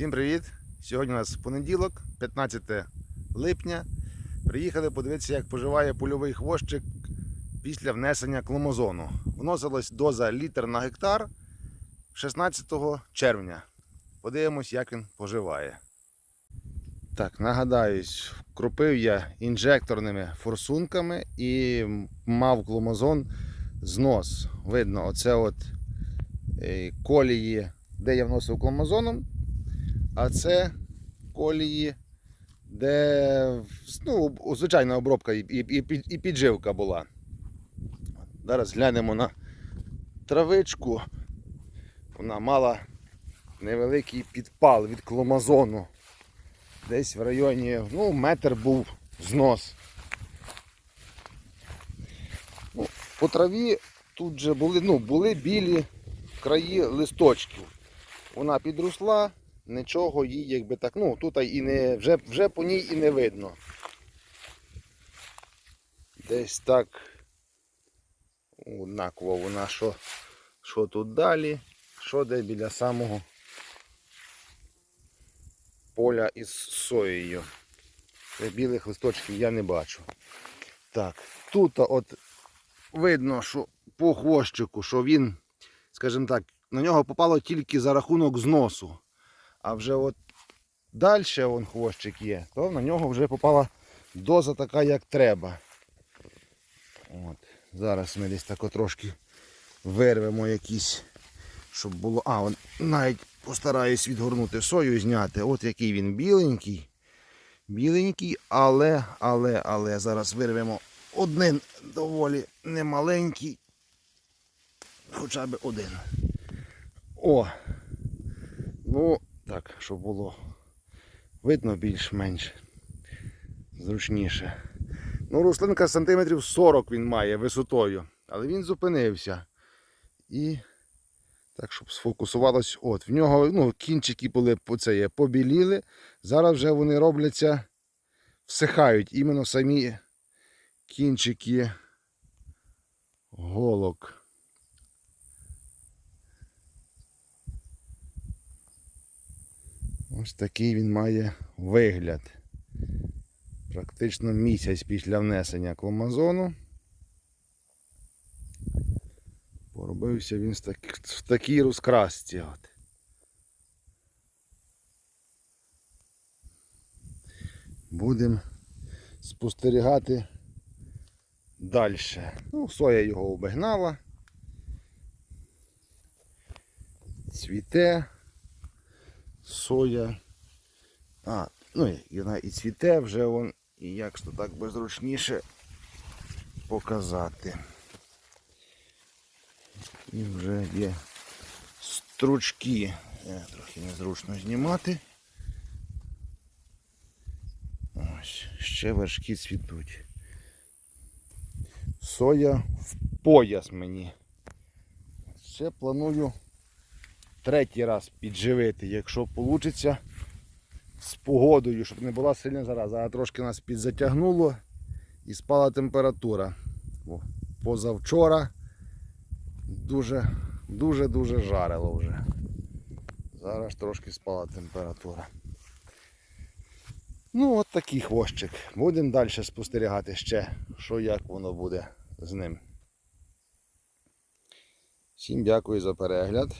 Всім привіт! Сьогодні у нас понеділок, 15 липня. Приїхали подивитися, як поживає польовий хвощик після внесення кломозону. Вносилась доза літр на гектар 16 червня. Подивимось, як він поживає. Так, нагадаюсь, кропив я інжекторними форсунками і мав кломозон знос. Видно, оце от е, колії, де я вносив кломозоном, а це колії, де ну, звичайна обробка і, і, і, підживка була. Зараз глянемо на травичку. Вона мала невеликий підпал від кломазону. Десь в районі, ну, метр був знос. Ну, по траві тут же були, ну, були білі краї листочків. Вона підросла, нічого їй якби так, ну тут і не, вже, вже по ній і не видно. Десь так однаково вона що, що тут далі, що де біля самого поля із соєю. Білих листочків я не бачу. Так, тут от видно, що по хвощику, що він, скажімо так, на нього попало тільки за рахунок зносу. А вже от далі вон хвощик є, то на нього вже попала доза така, як треба. От. Зараз ми десь так трошки вирвемо якісь, щоб було. А, он навіть постараюсь відгорнути сою зняти. От який він біленький. Біленький, але, але, але зараз вирвемо один доволі немаленький. Хоча б один. О! Ну, так, щоб було видно більш-менш зручніше. Ну, рослинка сантиметрів 40 він має висотою, але він зупинився. І так, щоб сфокусувалось. От, в нього ну, кінчики були це є, побіліли. Зараз вже вони робляться, всихають іменно самі кінчики голок. Ось такий він має вигляд. Практично місяць після внесення кломазону. Поробився він з так- в такій розкрасці. От. Будемо спостерігати далі. Ну, соя його обігнала. Цвіте. Соя. А, ну і вона і цвіте вже вон, і як ж то так би зручніше показати. І вже є стручки. Е, Трохи незручно знімати. Ось, ще вершки цвітуть. Соя в пояс мені. Ще планую третій раз підживити, якщо вийде з погодою, щоб не була сильна зараза. А трошки нас підзатягнуло і спала температура. О, позавчора дуже дуже дуже жарило вже. Зараз трошки спала температура. Ну, от такий хвощик. Будемо далі спостерігати ще, що як воно буде з ним. Всім дякую за перегляд.